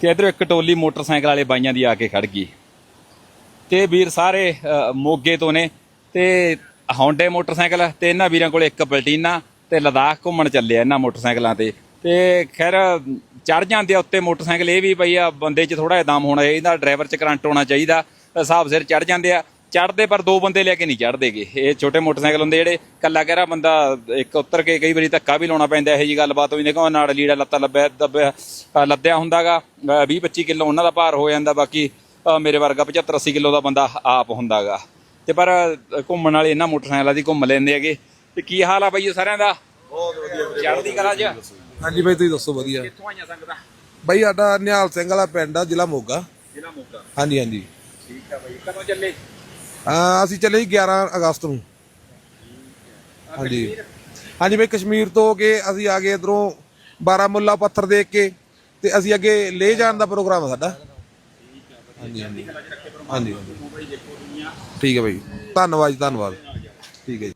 ਕਿ ਇਧਰੋਂ ਇੱਕ ਟੋਲੀ ਮੋਟਰਸਾਈਕਲ ਵਾਲੇ ਬਾਈਆਂ ਦੀ ਆ ਕੇ ਖੜ ਗਈ। ਤੇ ਵੀਰ ਸਾਰੇ ਅ, ਮੋਗੇ ਤੋਂ ਨੇ ਤੇ ਹੌਂਡੇ ਮੋਟਰਸਾਈਕਲ ਤੇ ਇਹਨਾਂ ਵੀਰਾਂ ਕੋਲ ਇੱਕ ਪਲਟੀਨਾ ਤੇ ਲਦਾਖ ਘੁੰਮਣ ਚੱਲੇ ਆ ਇਹਨਾਂ ਮੋਟਰਸਾਈਕਲਾਂ ਤੇ। ਤੇ ਖੈਰ ਚੜ ਜਾਂਦੇ ਆ ਉੱਤੇ ਮੋਟਰਸਾਈਕਲ ਇਹ ਵੀ ਪਈ ਆ ਬੰਦੇ 'ਚ ਥੋੜਾ ਜਿਹਾ ਦਮ ਹੋਣਾ ਚਾਹੀਦਾ ਡਰਾਈਵਰ 'ਚ ਕਰੰਟ ਹੋਣਾ ਚਾਹੀਦਾ ਹਿਸਾਬ ਸਿਰ ਚੜ ਜਾਂਦੇ ਆ। ਚੜਦੇ ਪਰ ਦੋ ਬੰਦੇ ਲੈ ਕੇ ਨਹੀਂ ਚੜਦੇਗੇ ਇਹ ਛੋਟੇ ਮੋਟਰਸਾਈਕਲ ਹੁੰਦੇ ਜਿਹੜੇ ਕੱਲਾ ਕਹਿਰਾ ਬੰਦਾ ਇੱਕ ਉੱਤਰ ਕੇ ਕਈ ਵਾਰੀ ਧੱਕਾ ਵੀ ਲਾਉਣਾ ਪੈਂਦਾ ਇਹੋ ਜੀ ਗੱਲਬਾਤ ਹੋਈ। ਦੇਖੋ ਨਾਲ ਲੀੜਾ ਲੱਤਾ ਲੱਭਿਆ ਦੱਬਿਆ ਲੱਦਿਆ ਹੁੰਦਾਗਾ 20 25 ਕਿਲੋ ਉਹਨਾਂ ਦਾ ਭਾਰ ਹੋ ਜਾਂਦਾ ਬਾਕੀ ਮੇਰੇ ਵਰਗਾ 75 80 ਕਿਲੋ ਦਾ ਬੰਦਾ ਆਪ ਹੁੰਦਾਗਾ। ਤੇ ਪਰ ਘੁੰਮਣ ਵਾਲੇ ਇਹਨਾਂ ਮੋਟਰਸਾਈਕਲਾਂ ਦੀ ਘੁੰਮ ਲੈਂਦੇ ਹੈਗੇ। ਤੇ ਕੀ ਹਾਲ ਆ ਬਈ ਸਾਰਿਆਂ ਦਾ? ਬਹੁਤ ਵਧੀਆ ਚੜ੍ਹਦੀ ਕਲਾ ਚ? ਹਾਂਜੀ ਬਾਈ ਤੁਸੀਂ ਦੱਸੋ ਵਧੀਆ। ਕਿੱਥੋਂ ਆਈਆਂ ਸੰਗਤਾਂ? ਬਾਈ ਸਾਡਾ ਨਿਹਾਲ ਸਿੰਘ ਵਾਲਾ ਪਿੰਡ ਆ ਜ਼ਿਲ੍ਹਾ ਮੋਗਾ। ਜ਼ਿਲ੍ਹਾ ਮੋਗਾ। ਹਾਂਜੀ ਹਾਂਜੀ। ਠੀਕ ਆ ਬਈ ਕਦੋਂ ਚੱਲੇ? ਅਹ ਅਸੀਂ ਚੱਲੇ ਜੀ 11 ਅਗਸਤ ਨੂੰ। ਹਾਂਜੀ। ਹਾਂਜੀ ਬਾਈ, ਕਸ਼ਮੀਰ ਤੋਂ ਹੋ ਕੇ ਅਸੀਂ ਆ ਗਏ ਇਧਰੋਂ ਬਾਰਾਮੁੱਲਾ ਪੱਥਰ ਦੇਖ ਕੇ ਤੇ ਅਸੀਂ ਅੱਗੇ ਲੈ ਜਾਣ ਦਾ ਪ੍ਰੋਗਰਾਮ ਹੈ ਸਾਡਾ। ਹਾਂਜੀ ਹਾਂਜੀ। ਹਾਂਜੀ ਹਾਂਜੀ। ਠੀਕ ਹੈ ਬਾਈ। ਧੰਨਵਾਦ ਜੀ, ਧੰਨਵਾਦ। ਠੀਕ ਹੈ ਜੀ।